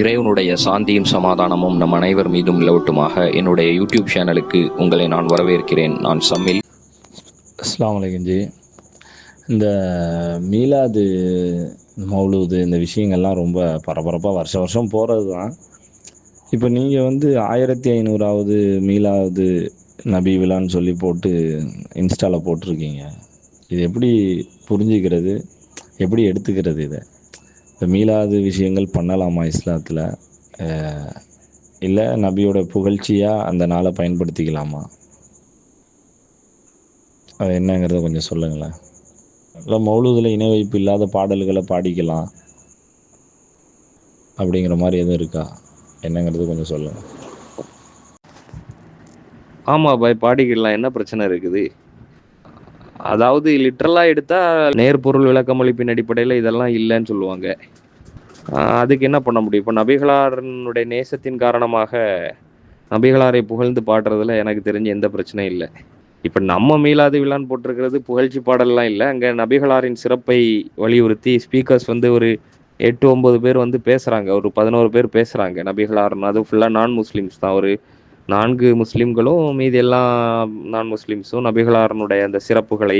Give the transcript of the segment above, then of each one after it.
இறைவனுடைய சாந்தியும் சமாதானமும் நம் அனைவர் மீதும் நிலவட்டுமாக என்னுடைய யூடியூப் சேனலுக்கு உங்களை நான் வரவேற்கிறேன். நான் சம்மில். அஸ்லாம் அலைக்கும் இந்த மீலாது மௌலூது இந்த விஷயங்கள்லாம் ரொம்ப பரபரப்பாக வருஷம் வருஷம் போகிறது தான் இப்போ நீங்கள் வந்து ஆயிரத்தி ஐநூறாவது மீலாவது நபி விழான்னு சொல்லி போட்டு இன்ஸ்டாவில் போட்டிருக்கீங்க. இது எப்படி புரிஞ்சுக்கிறது? எப்படி எடுத்துக்கிறது இதை? இந்த மீளாது விஷயங்கள் பண்ணலாமா இஸ்லாத்தில்? இல்லை நபியோட புகழ்ச்சியாக அந்த நாளை பயன்படுத்திக்கலாமா? அது என்னங்கிறத கொஞ்சம் சொல்லுங்களேன். இல்லை மௌலூதில் இணை வைப்பு இல்லாத பாடல்களை பாடிக்கலாம். அப்படிங்கிற மாதிரி எதுவும் இருக்கா? என்னங்கிறது கொஞ்சம் சொல்லுங்கள் ஆமாம் பாய் பாடிக்கிடலாம் என்ன பிரச்சனை இருக்குது? அதாவது லிட்ரலாக எடுத்தால் நேர்பொருள் விளக்கமளிப்பின் அடிப்படையில் இதெல்லாம் இல்லைன்னு சொல்லுவாங்க. அதுக்கு என்ன பண்ண முடியும்? இப்போ நபிகளாரனுடைய நேசத்தின் காரணமாக நபிகளாரை புகழ்ந்து பாடுறதுல எனக்கு தெரிஞ்ச எந்த பிரச்சனையும் இல்லை. இப்போ நம்ம மீளாது விழான்னு போட்டிருக்கிறது புகழ்ச்சி பாடல்லாம் இல்லை. அங்கே நபிகளாரின் சிறப்பை வலியுறுத்தி ஸ்பீக்கர்ஸ் வந்து ஒரு எட்டு ஒம்பது பேர் வந்து பேசுகிறாங்க ஒரு பதினோரு பேர் பேசுகிறாங்க நபிகளாருன்னு அது ஃபுல்லாக நான் முஸ்லீம்ஸ் தான். ஒரு நான்கு முஸ்லீம்களும் மீதி எல்லாம் நான் முஸ்லீம்ஸும் நபிகளாரனுடைய அந்த சிறப்புகளை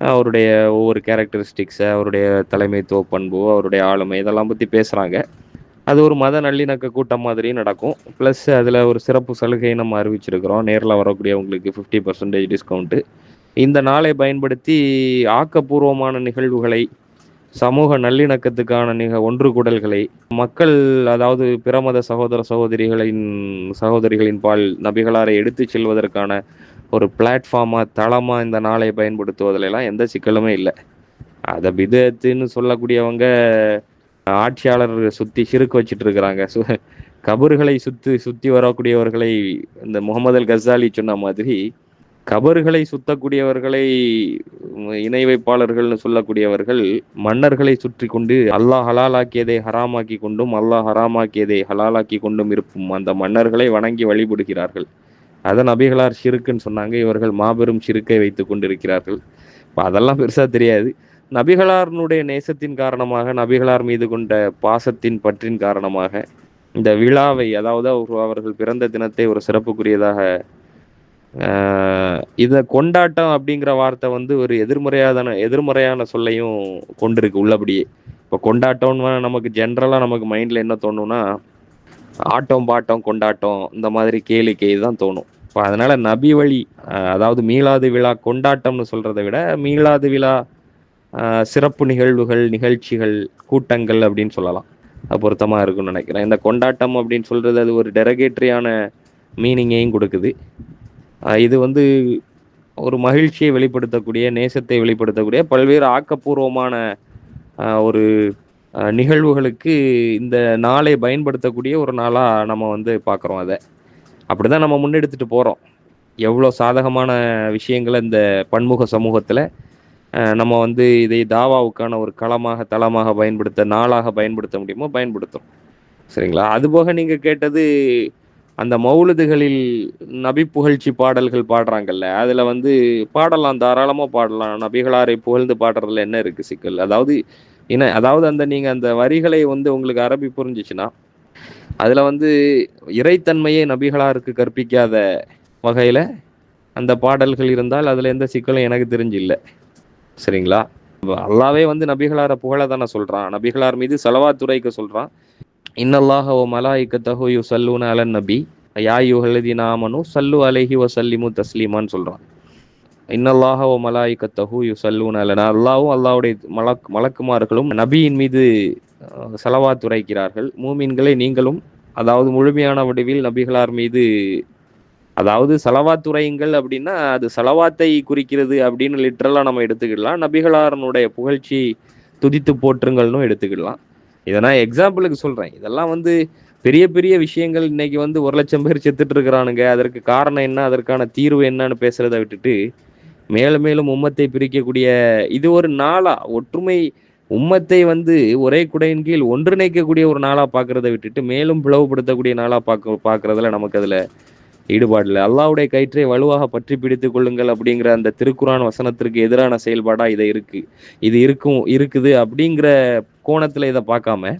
அவருடைய ஒவ்வொரு கேரக்டரிஸ்டிக்ஸை அவருடைய தலைமைத்துவ பண்பு அவருடைய ஆளுமை இதெல்லாம் பற்றி பேசுகிறாங்க அது ஒரு மத நல்லிணக்க கூட்டம் மாதிரி நடக்கும். ப்ளஸ் அதில் ஒரு சிறப்பு சலுகையை நம்ம அறிவிச்சிருக்கிறோம். நேரில் வரக்கூடியவங்களுக்கு ஃபிஃப்டி பர்சன்டேஜ் டிஸ்கவுண்ட்டு இந்த நாளை பயன்படுத்தி ஆக்கப்பூர்வமான நிகழ்வுகளை சமூக நல்லிணக்கத்துக்கான நிக ஒன்று கூடல்களை மக்கள் அதாவது பிரமத சகோதர சகோதரிகளின் சகோதரிகளின் பால் நபிகளாரை எடுத்துச் செல்வதற்கான ஒரு பிளாட்ஃபார்மாக தளமாக இந்த நாளை பயன்படுத்துவதிலெல்லாம் எந்த சிக்கலுமே இல்லை. அதை விதத்துன்னு சொல்லக்கூடியவங்க ஆட்சியாளர் சுற்றி சிறுக்கு வச்சுட்டு இருக்கிறாங்க. சு கபர்களை சுற்றி சுற்றி வரக்கூடியவர்களை இந்த முகமது அல் கசாலி சொன்ன மாதிரி கபர்களை சுத்தக்கூடியவர்களை இணை வைப்பாளர்கள்னு சொல்லக்கூடியவர்கள் மன்னர்களை சுற்றி கொண்டு அல்லாஹ் ஹலாலாக்கியதை ஹராமாக்கி கொண்டும் அல்லாஹ் ஹராமாக்கியதை ஹலாலாக்கி கொண்டும் இருக்கும் அந்த மன்னர்களை வணங்கி வழிபடுகிறார்கள். அதை நபிகளார் சிறுக்குன்னு சொன்னாங்க இவர்கள் மாபெரும் சிறுக்கை வைத்து கொண்டிருக்கிறார்கள். இப்போ அதெல்லாம் பெருசாக தெரியாது. நபிகளாரனுடைய நேசத்தின் காரணமாக நபிகளார் மீது கொண்ட பாசத்தின் பற்றின் காரணமாக இந்த விழாவை அதாவது அவர்கள் பிறந்த தினத்தை ஒரு சிறப்புக்குரியதாக இதை கொண்டாட்டம் அப்படிங்கிற வார்த்தை வந்து ஒரு எதிர்மறையான எதிர்மறையான சொல்லையும் கொண்டிருக்கு உள்ளபடியே. இப்போ கொண்டாட்டம்னு நமக்கு ஜென்ரலாக நமக்கு மைண்டில் என்ன தோணும்னா ஆட்டம் பாட்டம் கொண்டாட்டம் இந்த மாதிரி கேளிக்கை தான் தோணும். இப்போ அதனால நபி வழி அதாவது மீளாது விழா கொண்டாட்டம்னு சொல்கிறத விட மீளாது விழா சிறப்பு நிகழ்வுகள் நிகழ்ச்சிகள் கூட்டங்கள் அப்படின்னு சொல்லலாம். அது பொருத்தமாக இருக்கும்னு நினைக்கிறேன். இந்த கொண்டாட்டம் அப்படின்னு சொல்கிறது அது ஒரு டெரகேட்ரியான மீனிங்கையும் கொடுக்குது. இது வந்து ஒரு மகிழ்ச்சியை வெளிப்படுத்தக்கூடிய நேசத்தை வெளிப்படுத்தக்கூடிய பல்வேறு ஆக்கப்பூர்வமான ஒரு நிகழ்வுகளுக்கு இந்த நாளை பயன்படுத்தக்கூடிய ஒரு நாளாக நம்ம வந்து பார்க்குறோம் அதை. அப்படி தான் நம்ம முன்னெடுத்துட்டு போகிறோம் எவ்வளோ சாதகமான விஷயங்களை இந்த பன்முக சமூகத்தில் நம்ம வந்து இதை தாவாவுக்கான ஒரு களமாக தளமாக பயன்படுத்த நாளாக பயன்படுத்த முடியுமோ பயன்படுத்தும் சரிங்களா? அதுபோக நீங்கள் கேட்டது அந்த மௌலுதுகளில் நபி புகழ்ச்சி பாடல்கள் பாடுறாங்கல்ல அதில் வந்து பாடலாம் தாராளமாக பாடலாம். நபிகளாரை புகழ்ந்து பாடுறதுல என்ன இருக்குது சிக்கல்? அதாவது என்ன அதாவது அந்த நீங்கள் அந்த வரிகளை வந்து உங்களுக்கு அரபி புரிஞ்சிச்சுன்னா அதில் வந்து இறைத்தன்மையை நபிகளாருக்கு கற்பிக்காத வகையில் அந்த பாடல்கள் இருந்தால் அதில் எந்த சிக்கலும் எனக்கு தெரிஞ்சு இல்லை சரிங்களா? அல்லாவே வந்து நபிகளாரை புகழ தானே சொல்கிறான் நபிகளார் மீது செலவாத்துறைக்க சொல்கிறான் இன்னல்லாஹ ஓ மலாய்க்கத்தஹு யு சல்லூன அலன் நபி. யா ஹலதி நாமனு சல்லு அலைஹி ஓ சல்லிமு தஸ்லீமான்னு சொல்கிறான் இன்னல்லாஹ ஓ மலாய்க்கத்தஹு யு சல்லூன அலனா அல்லாவும் அல்லாவுடைய மலக் மலக்குமார்களும் நபியின் மீது செலவாத்துரைக்கிறார்கள் மூமின்களை நீங்களும் அதாவது முழுமையான வடிவில் நபிகளார் மீது அதாவது செலவாத்துறையுங்கள் அப்படின்னா அது செலவாத்தை குறிக்கிறது அப்படின்னு லிட்ரலாக நம்ம எடுத்துக்கிடலாம். நபிகளாரனுடைய புகழ்ச்சி துதித்து போற்றுங்கள்னு எடுத்துக்கிடலாம். இதை நான் எக்ஸாம்பிளுக்கு சொல்கிறேன் இதெல்லாம் வந்து பெரிய பெரிய விஷயங்கள் இன்னைக்கு வந்து ஒரு லட்சம் பேர் செத்துட்டு இருக்கிறானுங்க. அதற்கு காரணம் என்ன? அதற்கான தீர்வு என்னன்னு பேசுறதை விட்டுட்டு மேலும் மேலும் உம்மத்தை பிரிக்கக்கூடிய இது ஒரு நாளா ஒற்றுமை உம்மத்தை வந்து ஒரே குடையின் கீழ் ஒன்றிணைக்கக்கூடிய ஒரு நாளா பார்க்கறத விட்டுட்டு மேலும் பிளவுபடுத்தக்கூடிய நாளா பார்க்க பார்க்கறதுல நமக்கு அதுல ஈடுபாடு இல்லை. அல்லாவுடைய கயிற்றை வலுவாக பற்றி பிடித்துக் கொள்ளுங்கள் அப்படிங்கிற அந்த திருக்குறான் வசனத்திற்கு எதிரான செயல்பாடா இதை இருக்கு. இது இருக்கும் இருக்குது அப்படிங்கிற கோணத்துல இதை பார்க்காம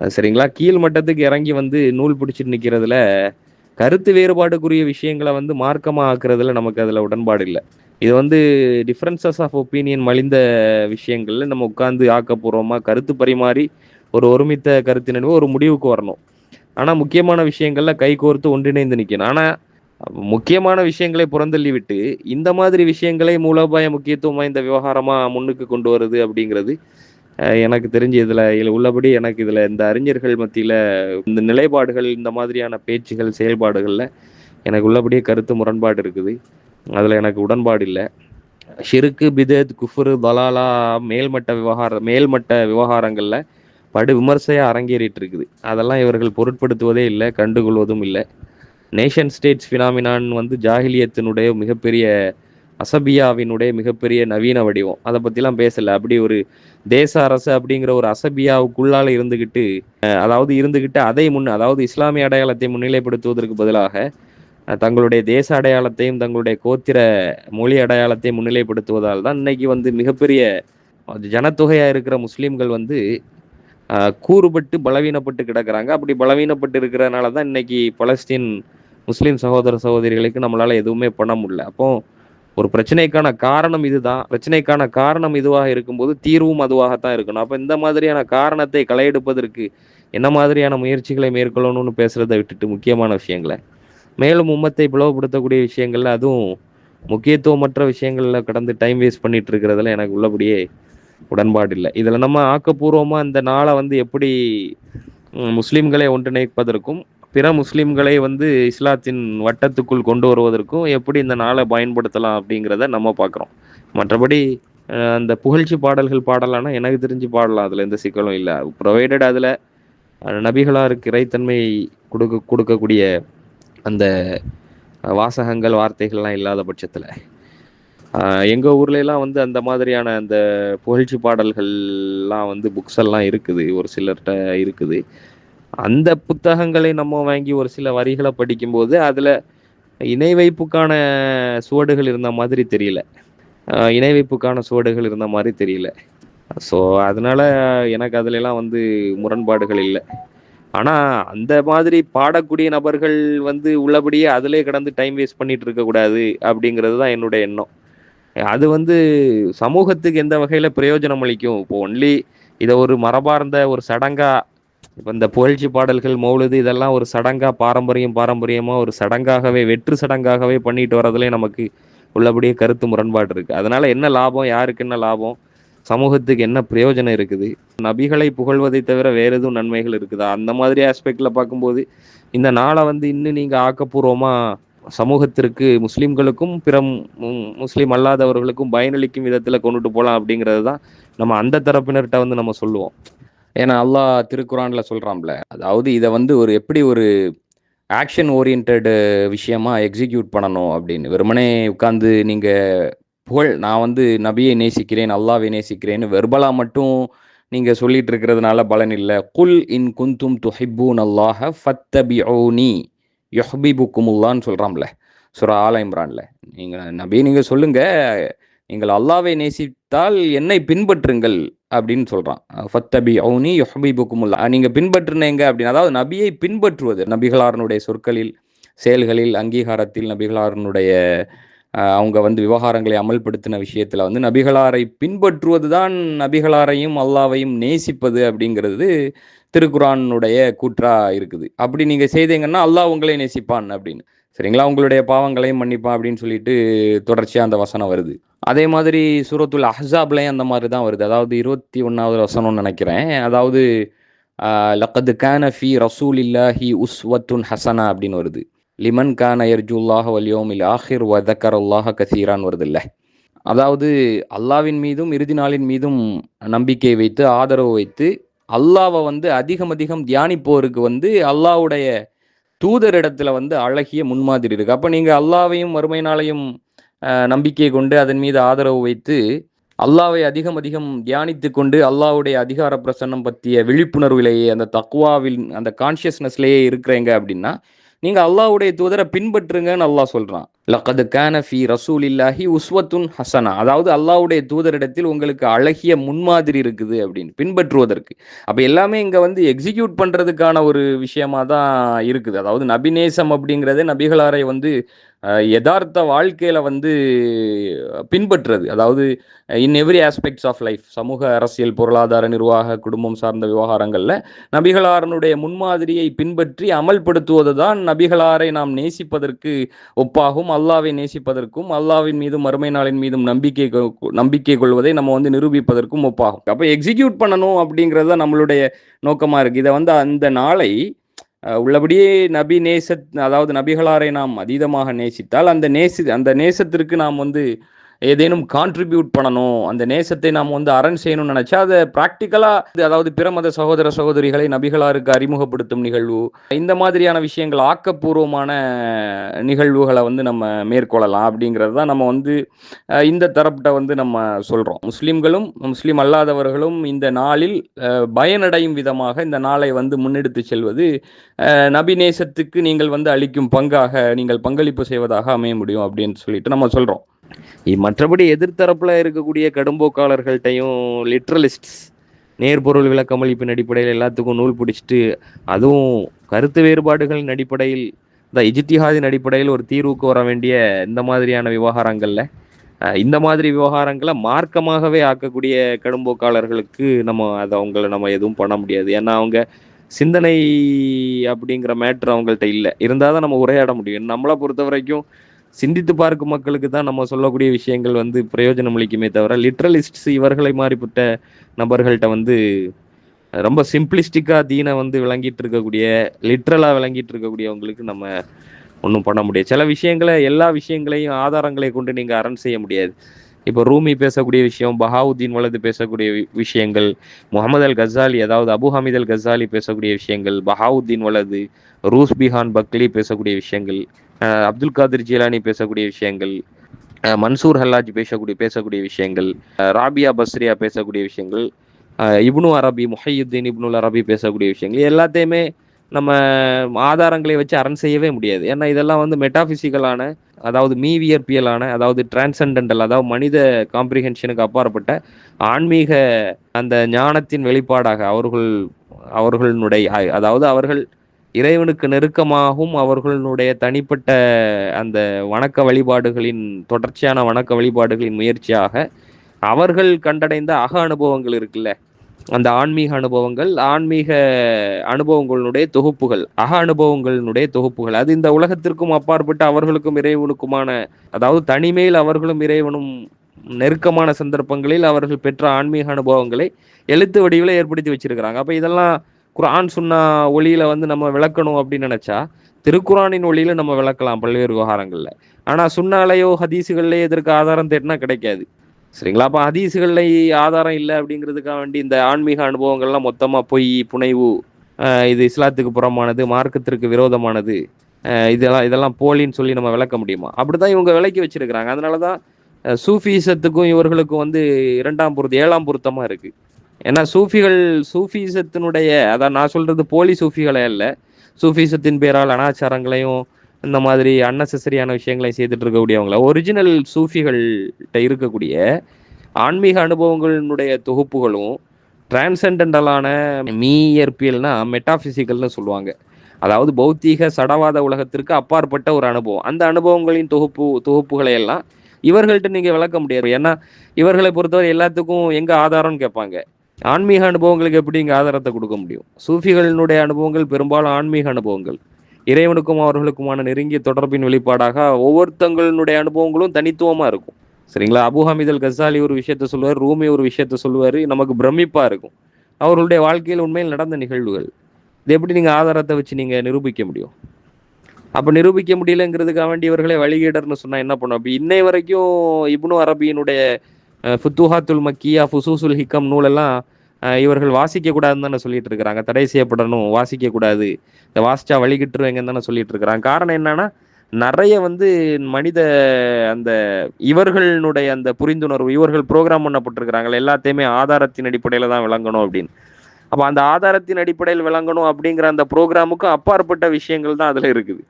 சரிங்களா? கீழ் மட்டத்துக்கு இறங்கி வந்து நூல் பிடிச்சிட்டு நிக்கிறதுல கருத்து வேறுபாடுக்குரிய விஷயங்களை வந்து மார்க்கமா ஆக்குறதுல நமக்கு அதுல உடன்பாடு இல்லை. இது வந்து டிஃப்ரென்சஸ் ஆஃப் ஒப்பீனியன் மலிந்த விஷயங்கள்ல நம்ம உட்கார்ந்து ஆக்கப்பூர்வமா கருத்து பரிமாறி ஒரு ஒருமித்த கருத்தினு ஒரு முடிவுக்கு வரணும். ஆனா முக்கியமான விஷயங்கள்ல கை கோர்த்து ஒன்றிணைந்து நிக்கணும். ஆனா முக்கியமான விஷயங்களை புறந்தள்ளி விட்டு இந்த மாதிரி விஷயங்களை மூலோபாய முக்கியத்துவம் வாய்ந்த விவகாரமா முன்னுக்கு கொண்டு வருது அப்படிங்கிறது எனக்கு தெரிஞ்சு இதில் உள்ளபடி எனக்கு இதில் இந்த அறிஞர்கள் மத்தியில் இந்த நிலைப்பாடுகள் இந்த மாதிரியான பேச்சுகள் செயல்பாடுகளில் எனக்கு உள்ளபடியே கருத்து முரண்பாடு இருக்குது. அதில் எனக்கு உடன்பாடு இல்லை. ஷிருக்கு பிதத் குஃபுரு தலாலா மேல்மட்ட விவகார மேல்மட்ட விவகாரங்களில் படு விமர்சையாக அரங்கேறிட்டு இருக்குது அதெல்லாம் இவர்கள் பொருட்படுத்துவதே இல்லை கண்டுகொள்வதும் இல்லை. நேஷன் ஸ்டேட்ஸ் ஃபினாமினான் வந்து ஜாகிலியத்தினுடைய மிகப்பெரிய அசபியாவினுடைய மிகப்பெரிய நவீன வடிவம். அதை பற்றிலாம் பேசலை. அப்படி ஒரு தேச அரசு அப்படிங்கிற ஒரு அசபியாவுக்குள்ளால இருந்துக்கிட்டு அதாவது இருந்துக்கிட்டு அதை முன் அதாவது இஸ்லாமிய அடையாளத்தை முன்னிலைப்படுத்துவதற்கு பதிலாக தங்களுடைய தேச அடையாளத்தையும் தங்களுடைய கோத்திர மொழி அடையாளத்தையும் முன்னிலைப்படுத்துவதால் தான் இன்னைக்கு வந்து மிகப்பெரிய ஜனத்தொகையாக இருக்கிற முஸ்லீம்கள் வந்து கூறுபட்டு பலவீனப்பட்டு கிடக்கிறாங்க. அப்படி பலவீனப்பட்டு இருக்கிறதுனால தான் இன்னைக்கு பலஸ்தீன் முஸ்லீம் சகோதர சகோதரிகளுக்கு நம்மளால் எதுவுமே பண்ண முடியல. அப்போது ஒரு பிரச்சனைக்கான காரணம் இதுதான். பிரச்சனைக்கான காரணம் இதுவாக இருக்கும்போது தீர்வும் அதுவாகத்தான் இருக்கணும். அப்போ இந்த மாதிரியான காரணத்தை களையெடுப்பதற்கு என்ன மாதிரியான முயற்சிகளை மேற்கொள்ளணும்னு பேசுறதை விட்டுட்டு முக்கியமான விஷயங்களை. மேலும் உம்மத்தை பிளவுபடுத்தக்கூடிய விஷயங்கள்ல அதுவும் முக்கியத்துவமற்ற விஷயங்கள்ல கடந்து டைம் வேஸ்ட் பண்ணிட்டு இருக்கிறதுல எனக்கு உள்ளபடியே உடன்பாடு இல்லை. இதில் நம்ம ஆக்கப்பூர்வமாக இந்த நாளை வந்து எப்படி முஸ்லீம்களை ஒன்றிணைப்பதற்கும் பிற முஸ்லீம்களை வந்து இஸ்லாத்தின் வட்டத்துக்குள் கொண்டு வருவதற்கும் எப்படி இந்த நாளை பயன்படுத்தலாம் அப்படிங்கிறத நம்ம பார்க்குறோம். மற்றபடி அந்த புகழ்ச்சி பாடல்கள் பாடலாம்னா எனக்கு தெரிஞ்சு பாடலாம். அதில் எந்த சிக்கலும் இல்லை. ப்ரொவைடட் அதில் நபிகளாருக்கு இறைத்தன்மை கொடுக்க கொடுக்கக்கூடிய அந்த வாசகங்கள் வார்த்தைகள்லாம் இல்லாத பட்சத்தில். எங்கள் ஊர்ல வந்து அந்த மாதிரியான அந்த புகழ்ச்சி பாடல்கள்லாம் வந்து புக்ஸ் எல்லாம் இருக்குது. ஒரு சிலர்கிட்ட இருக்குது. அந்த புத்தகங்களை நம்ம வாங்கி ஒரு சில வரிகளை படிக்கும்போது அதில் இணை வைப்புக்கான சுவடுகள் இருந்த மாதிரி தெரியல. இணை வைப்புக்கான சுவடுகள் இருந்த மாதிரி தெரியல. ஸோ அதனால எனக்கு அதுலலாம் வந்து முரண்பாடுகள் இல்லை. ஆனால் அந்த மாதிரி பாடக்கூடிய நபர்கள் வந்து உள்ளபடியே அதிலே கடந்து டைம் வேஸ்ட் பண்ணிட்டு இருக்கக்கூடாது அப்படிங்கிறது தான் என்னுடைய எண்ணம். அது வந்து சமூகத்துக்கு எந்த வகையில் பிரயோஜனம் அளிக்கும்? இப்போ ஒன்லி இதை ஒரு மரபார்ந்த ஒரு சடங்காக இப்போ இந்த புகழ்ச்சி பாடல்கள் மௌலுது இதெல்லாம் ஒரு சடங்காக பாரம்பரியம் பாரம்பரியமாக ஒரு சடங்காகவே வெற்று சடங்காகவே பண்ணிட்டு வரதுலே நமக்கு உள்ளபடியே கருத்து முரண்பாடு இருக்குது அதனால் என்ன லாபம் யாருக்கு என்ன லாபம் சமூகத்துக்கு என்ன பிரயோஜனம் இருக்குது நபிகளை புகழ்வதை தவிர வேறு எதுவும் நன்மைகள் இருக்குதா? அந்த மாதிரி ஆஸ்பெக்டில் பார்க்கும்போது இந்த நாளை வந்து இன்னும் நீங்கள் ஆக்கப்பூர்வமாக சமூகத்திற்கு முஸ்லீம்களுக்கும் பிற முஸ்லீம் அல்லாதவர்களுக்கும் பயனளிக்கும் விதத்தில் கொண்டுட்டு போகலாம் அப்படிங்கிறது தான் நம்ம அந்த தரப்பினர்கிட்ட வந்து நம்ம சொல்லுவோம். ஏன்னா அல்லாஹ் திருக்குறான்ல சொல்கிறாம்ல அதாவது இதை வந்து ஒரு எப்படி ஒரு ஆக்ஷன் ஓரியன்ட் விஷயமா எக்ஸிக்யூட் பண்ணணும் அப்படின்னு. வெறுமனே உட்காந்து நீங்கள் புகழ் நான் வந்து நபியை நேசிக்கிறேன் அல்லாவை நேசிக்கிறேன்னு வெர்பலா மட்டும் நீங்கள் சொல்லிட்டு இருக்கிறதுனால பலன் இல்லை. குல் இன் குந்தும் துஹிப்பூன் அல்லாஹ ஃபத்தபிஊனி யுஹ்பிபுக்குமுல்லான்னு சொல்கிறாம்ல சுரா ஆல இம்ரான்ல. நீங்கள் நபி நீங்கள் சொல்லுங்கள் நீங்கள் அல்லாவை நேசித்தால் என்னை பின்பற்றுங்கள் அப்படின்னு சொல்றான். ஃபத்தபி அவுனி யுஹபிபுக்குமுல்லா நீங்க பின்பற்றுனீங்க அப்படின்னு அதாவது நபியை பின்பற்றுவது. நபிகளாரனுடைய சொற்களில் செயல்களில் அங்கீகாரத்தில் நபிகளாரனுடைய அவங்க வந்து விவகாரங்களை அமல்படுத்தின விஷயத்தில் வந்து நபிகளாரை பின்பற்றுவது தான் நபிகளாரையும் அல்லாவையும் நேசிப்பது அப்படிங்கிறது திருக்குறானுடைய கூற்றா இருக்குது. அப்படி நீங்கள் செய்தீங்கன்னா அல்லாஹ் உங்களை நேசிப்பான் அப்படின்னு. சரிங்களா? உங்களுடைய பாவங்களையும் மன்னிப்பான் அப்படின்னு சொல்லிட்டு தொடர்ச்சியாக அந்த வசனம் வருது. அதே மாதிரி சூரத்துல் அஹாப்லேயும் அந்த மாதிரி தான் வருது. அதாவது இருபத்தி ஒன்றாவது வசனம்னு நினைக்கிறேன். அதாவது லக்கது கான ஃபி ரசூல் இல்லா ஹி உஸ்வத்துன் ஹசனா அப்படின்னு வருது. லிமன் கான யர்ஜுல்லாஹ் வல்யோமில் ஆஹிர் வதக்கர் அல்லாஹ கசீரான் வருது இல்லை அதாவது அல்லாவின் மீதும் இறுதி நாளின் மீதும் நம்பிக்கை வைத்து ஆதரவு வைத்து அல்லாவை வந்து அதிகம் அதிகம் தியானிப்போருக்கு வந்து அல்லாஹ்வுடைய தூதரிடத்துல வந்து அழகிய முன்மாதிரி இருக்கு. அப்போ நீங்கள் அல்லாவையும் மறுமை நாளையும் நம்பிக்கை கொண்டு அதன் மீது ஆதரவு வைத்து அல்லாவை அதிகம் அதிகம் தியானித்து கொண்டு அல்லாவுடைய அதிகார பிரசன்னம் பற்றிய விழிப்புணர்விலேயே அந்த தக்குவாவில் அந்த கான்ஷியஸ்னஸ்லேயே இருக்கிறேங்க அப்படின்னா நீங்க அல்லாவுடைய தூதரை பின்பற்றுங்கன்னு அல்லாஹ் சொல்றான். லக்கது கேனஃபி ரசூல் இல்லாஹி உஸ்வத்துன் ஹசனா. அதாவது அல்லாவுடைய தூதரிடத்தில் உங்களுக்கு அழகிய முன்மாதிரி இருக்குது அப்படின்னு பின்பற்றுவதற்கு. அப்போ எல்லாமே இங்கே வந்து எக்ஸிக்யூட் பண்ணுறதுக்கான ஒரு விஷயமா தான் இருக்குது. அதாவது நபிநேசம் அப்படிங்கிறதே நபிகளாரை வந்து யதார்த்த வாழ்க்கையில் வந்து பின்பற்றுறது அதாவது in every aspects of life சமூக அரசியல் பொருளாதார நிர்வாக குடும்பம் சார்ந்த விவகாரங்களில் நபிகளாரனுடைய முன்மாதிரியை பின்பற்றி அமல்படுத்துவது தான் நபிகளாரை நாம் நேசிப்பதற்கு ஒப்பாகும் அல்லாவை நேசிப்பதற்கும் அல்லாவின் மீதும் மறுமை நாளின் மீதும் நம்பிக்கை கொ- நம்பிக்கை கொள்வதை நம்ம வந்து நிரூபிப்பதற்கும் ஒப்பாகும். அப்போ எக்ஸிக்யூட் பண்ணணும் அப்படிங்கிறது தான் நம்மளுடைய நோக்கமாக இருக்குது இதை வந்து அந்த நாளை உள்ளபடியே நபி நேசத் அதாவது நபிகளாரை நாம் அதீதமாக நேசித்தால் அந்த நேசி அந்த நேசத்திற்கு நாம் வந்து ஏதேனும் கான்ட்ரிபியூட் பண்ணணும். அந்த நேசத்தை நாம் வந்து அரண் செய்யணும்னு நினச்சா அதை ப்ராக்டிக்கலாக அதாவது பிற மத சகோதர சகோதரிகளை நபிகளாருக்கு அறிமுகப்படுத்தும் நிகழ்வு. இந்த மாதிரியான விஷயங்கள் ஆக்கப்பூர்வமான நிகழ்வுகளை வந்து நம்ம மேற்கொள்ளலாம் அப்படிங்கிறது தான் நம்ம வந்து இந்த தரப்பிட்ட வந்து நம்ம சொல்கிறோம் முஸ்லீம்களும் முஸ்லீம் அல்லாதவர்களும் இந்த நாளில் பயனடையும் விதமாக இந்த நாளை வந்து முன்னெடுத்து செல்வது நபிநேசத்துக்கு நபி நேசத்துக்கு நீங்கள் வந்து அளிக்கும் பங்காக நீங்கள் பங்களிப்பு செய்வதாக அமைய முடியும் அப்படின்னு சொல்லிட்டு நம்ம சொல்கிறோம் மற்றபடி எதிர்த்தரப்புல இருக்கக்கூடிய கடும்போக்காளர்கள்ட்டையும் லிட்ரலிஸ்ட்ஸ் நேர்பொருள் விளக்கமளிப்பின் அடிப்படையில் எல்லாத்துக்கும் நூல் பிடிச்சிட்டு அதுவும் கருத்து வேறுபாடுகளின் அடிப்படையில் இந்த இஜித்திஹாதின் அடிப்படையில் ஒரு தீர்வுக்கு வர வேண்டிய இந்த மாதிரியான விவகாரங்களில் இந்த மாதிரி விவகாரங்களை மார்க்கமாகவே ஆக்கக்கூடிய கடும்போக்காளர்களுக்கு நம்ம அதை அவங்கள நம்ம எதுவும் பண்ண முடியாது. ஏன்னா அவங்க சிந்தனை அப்படிங்கிற மேட்ரு அவங்கள்ட்ட இல்லை. இருந்தால் தான் நம்ம உரையாட முடியும். நம்மளை பொறுத்த வரைக்கும் சிந்தித்து பார்க்கும் மக்களுக்கு தான் நம்ம சொல்லக்கூடிய விஷயங்கள் வந்து பிரயோஜனம் அளிக்குமே தவிர லிட்ரலிஸ்ட்ஸ் இவர்களை மாறிப்பட்ட நபர்கள்ட்ட வந்து ரொம்ப சிம்பிளிஸ்டிக்காக தீனை வந்து விளங்கிட்டு இருக்கக்கூடிய லிட்ரலாக விளங்கிட்டு இருக்கக்கூடியவங்களுக்கு நம்ம ஒன்றும் பண்ண முடியாது. சில விஷயங்களை எல்லா விஷயங்களையும் ஆதாரங்களை கொண்டு நீங்கள் அரண் செய்ய முடியாது. இப்போ ரூமி பேசக்கூடிய விஷயம் பஹாவுத்தீன் வலது பேசக்கூடிய விஷயங்கள் முகமது அல் கசாலி அதாவது அபு ஹமீத் அல் கசாலி பேசக்கூடிய விஷயங்கள் பஹாவுத்தீன் வலது ரூஸ் பிஹான் பக்லி பேசக்கூடிய விஷயங்கள் அப்துல் காதிர் ஜிலானி பேசக்கூடிய விஷயங்கள் மன்சூர் ஹல்லாஜ் பேசக்கூடிய பேசக்கூடிய விஷயங்கள் ராபியா பஸ்ரியா பேசக்கூடிய விஷயங்கள் இப்னு அரபி முஹையுத்தீன் இப்னுல் அரபி பேசக்கூடிய விஷயங்கள் எல்லாத்தையுமே நம்ம ஆதாரங்களை வச்சு அரண் செய்யவே முடியாது. ஏன்னா இதெல்லாம் வந்து மெட்டாபிசிக்கலான அதாவது மீவியற்பியலான அதாவது டிரான்சண்டல் அதாவது மனித காம்ப்ரிஹென்ஷனுக்கு அப்பாற்பட்ட ஆன்மீக அந்த ஞானத்தின் வெளிப்பாடாக அவர்கள் அவர்களுடைய அதாவது அவர்கள் இறைவனுக்கு நெருக்கமாகவும் அவர்களுடைய தனிப்பட்ட அந்த வணக்க வழிபாடுகளின் தொடர்ச்சியான வணக்க வழிபாடுகளின் முயற்சியாக அவர்கள் கண்டடைந்த அக அனுபவங்கள் இருக்குல்ல? அந்த ஆன்மீக அனுபவங்கள் ஆன்மீக அனுபவங்களுடைய தொகுப்புகள் அக அனுபவங்களினுடைய தொகுப்புகள். அது இந்த உலகத்திற்கும் அப்பாற்பட்ட அவர்களுக்கும் இறைவனுக்குமான அதாவது தனிமையில் அவர்களும் இறைவனும் நெருக்கமான சந்தர்ப்பங்களில் அவர்கள் பெற்ற ஆன்மீக அனுபவங்களை எழுத்து வடிவில் ஏற்படுத்தி வச்சிருக்கிறாங்க. அப்போ இதெல்லாம் குரான் சுன்னா ஒளியில வந்து நம்ம விளக்கணும் அப்படின்னு நினைச்சா திருக்குறானின் ஒளியில நம்ம விளக்கலாம் பல்வேறு விவகாரங்கள்ல. ஆனா சுன்னாலையோ ஹதீஸுகள்லயோ இதற்கு ஆதாரம் தேடினா கிடைக்காது. சரிங்களா? அப்ப ஹதீஸுகள்ல ஆதாரம் இல்லை அப்படிங்கிறதுக்காக வேண்டி இந்த ஆன்மீக அனுபவங்கள்லாம் மொத்தமா பொய் புனைவு இது இஸ்லாத்துக்கு புறமானது மார்க்கத்திற்கு விரோதமானது இதெல்லாம் இதெல்லாம் போலின்னு சொல்லி நம்ம விளக்க முடியுமா? அப்படிதான் இவங்க விளக்கி வச்சிருக்கிறாங்க. அதனாலதான் அஹ் சூஃபிசத்துக்கும் இவர்களுக்கும் வந்து இரண்டாம் பொருத்தம் ஏழாம் பொருத்தமா இருக்கு. ஏன்னா சூஃபிகள் சூஃபிசத்தினுடைய அதான் நான் சொல்றது போலி சூஃபிகளே இல்லை சூஃபிசத்தின் பேரால் அனாச்சாரங்களையும் இந்த மாதிரி அன்னெசரியான விஷயங்களையும் செய்துட்டு இருக்கக்கூடியவங்கள. ஒரிஜினல் சூஃபிகள்கிட்ட இருக்கக்கூடிய ஆன்மீக அனுபவங்களினுடைய தொகுப்புகளும் டிரான்சென்டென்டலான மீயற்பியல்னா மெட்டாபிசிக்கல்னு சொல்லுவாங்க. அதாவது பௌத்தீக சடவாத உலகத்திற்கு அப்பாற்பட்ட ஒரு அனுபவம். அந்த அனுபவங்களின் தொகுப்பு தொகுப்புகளை எல்லாம் இவர்கள்ட்ட நீங்க விளக்க முடியாது. ஏன்னா இவர்களை பொறுத்தவரை எல்லாத்துக்கும் எங்க ஆதாரம்னு கேட்பாங்க. ஆன்மீக அனுபவங்களுக்கு எப்படி இங்கே ஆதாரத்தை கொடுக்க முடியும்? சூஃபிகளினுடைய அனுபவங்கள் பெரும்பாலும் ஆன்மீக அனுபவங்கள். இறைவனுக்கும் அவர்களுக்குமான நெருங்கிய தொடர்பின் வெளிப்பாடாக ஒவ்வொருத்தங்களினுடைய அனுபவங்களும் தனித்துவமாக இருக்கும். சரிங்களா? அபு ஹமீத் கசாலி ஒரு விஷயத்த சொல்லுவார் ரூமி ஒரு விஷயத்த சொல்லுவார் நமக்கு பிரமிப்பாக இருக்கும். அவர்களுடைய வாழ்க்கையில் உண்மையில் நடந்த நிகழ்வுகள். இது எப்படி நீங்கள் ஆதாரத்தை வச்சு நீங்கள் நிரூபிக்க முடியும்? அப்போ நிரூபிக்க முடியலங்கிறதுக்காக வேண்டி இவர்களே வழிகேடர்னு சொன்னால் என்ன பண்ணும்? அப்போ இன்னை வரைக்கும் இப்னு அரபியினுடைய ஃபுத்துஹாத்துல் மக்கியா ஃபுசூசுல் ஹிக்கம் நூலெல்லாம் இவர்கள் வாசிக்க கூடாதுன்னு தானே சொல்லிட்டு இருக்கிறாங்க தடை செய்யப்படணும் வாசிக்க கூடாது இந்த வாசிச்சா வழிகிட்டுருவேங்கன்னு தானே சொல்லிட்டு இருக்கிறாங்க காரணம் என்னன்னா நிறைய வந்து மனித அந்த இவர்களுடைய அந்த புரிந்துணர்வு இவர்கள் ப்ரோக்ராம் பண்ணப்பட்டிருக்கிறாங்களே எல்லாத்தையுமே ஆதாரத்தின் அடிப்படையில தான் விளங்கணும் அப்படின்னு. அப்ப அந்த ஆதாரத்தின் அடிப்படையில் விளங்கணும் அப்படிங்கிற அந்த ப்ரோக்ராமுக்கும் அப்பாற்பட்ட விஷயங்கள் தான் அதுல இருக்குது.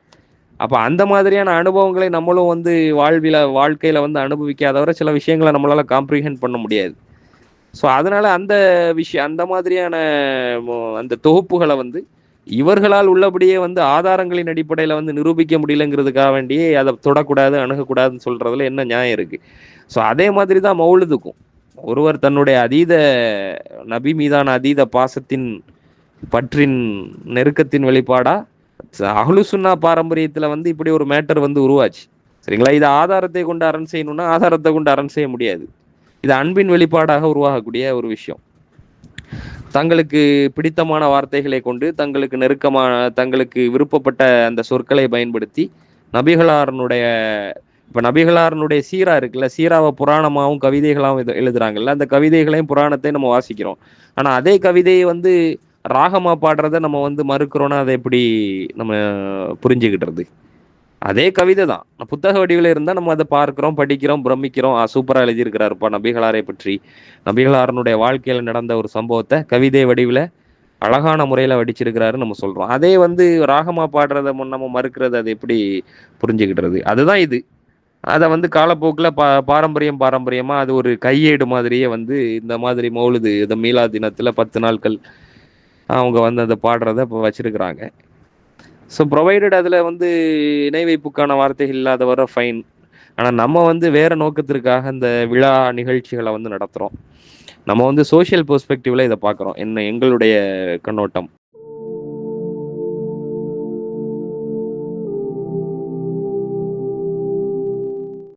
அப்போ அந்த மாதிரியான அனுபவங்களை நம்மளும் வந்து வாழ்வில வாழ்க்கையில வந்து அனுபவிக்காதவரை சில விஷயங்களை நம்மளால காம்ப்ரிஹெண்ட் பண்ண முடியாது. ஸோ அதனால அந்த விஷயம் அந்த மாதிரியான அந்த தொகுப்புகளை வந்து இவர்களால் உள்ளபடியே வந்து ஆதாரங்களின் அடிப்படையில் வந்து நிரூபிக்க முடியலங்கிறதுக்காக வேண்டியே அதை தொடக்கூடாது அணுகக்கூடாதுன்னு சொல்கிறதுல என்ன நியாயம் இருக்குது ஸோ அதே மாதிரி தான் மௌலுதுக்கும் ஒருவர் தன்னுடைய அதீத நபி மீதான அதீத பாசத்தின் பற்றின் நெருக்கத்தின் வெளிப்பாடா அகலுசுன்னா பாரம்பரியத்தில் வந்து இப்படி ஒரு மேட்டர் வந்து உருவாச்சு. சரிங்களா? இது ஆதாரத்தை கொண்டு அரண் செய்யணும்னா ஆதாரத்தை கொண்டு அரண் செய்ய முடியாது. இது அன்பின் வெளிப்பாடாக உருவாகக்கூடிய ஒரு விஷயம். தங்களுக்கு பிடித்தமான வார்த்தைகளை கொண்டு தங்களுக்கு நெருக்கமான தங்களுக்கு விருப்பப்பட்ட அந்த சொற்களை பயன்படுத்தி நபிகளாரனுடைய இப்ப நபிகளாரனுடைய சீரா இருக்குல்ல சீராவை புராணமாகவும் கவிதைகளாகவும் எழுது- எழுதுறாங்கல்ல அந்த கவிதைகளையும் புராணத்தையும் நம்ம வாசிக்கிறோம். ஆனா அதே கவிதையை வந்து ராகமா பாடுறத நம்ம வந்து மறுக்கிறோம்னா அதை எப்படி நம்ம புரிஞ்சுக்கிட்டுறது அதே கவிதை தான் புத்தக வடிவில் இருந்தால் நம்ம அதை பார்க்கிறோம் படிக்கிறோம் பிரமிக்கிறோம். ஆ சூப்பராக எழுதியிருக்கிறாருப்பா நபிகளாரை பற்றி. நபிகளாரனுடைய வாழ்க்கையில் நடந்த ஒரு சம்பவத்தை கவிதை வடிவில் அழகான முறையில் வடிச்சிருக்கிறாருன்னு நம்ம சொல்கிறோம் அதே வந்து ராகமாக பாடுறத முன் நம்ம மறுக்கிறது அது எப்படி புரிஞ்சுக்கிட்டுறது அதுதான் இது. அதை வந்து காலப்போக்கில் பா பாரம்பரியம் பாரம்பரியமாக அது ஒரு கையேடு மாதிரியே வந்து இந்த மாதிரி மௌலுது இந்த மீலா தினத்தில் பத்து நாட்கள் அவங்க வந்து அதை பாடுறத இப்போ வச்சுருக்கிறாங்க. ஸோ ப்ரொவைடட் அதில் வந்து இணை வைப்புக்கான வார்த்தைகள் இல்லாத வர ஃபைன் ஆனால் நம்ம வந்து வேற நோக்கத்திற்காக இந்த விழா நிகழ்ச்சிகளை வந்து நடத்துகிறோம் நம்ம வந்து சோஷியல் பெர்ஸ்பெக்டிவ்ல இதை பார்க்குறோம். என்ன எங்களுடைய கண்ணோட்டம்.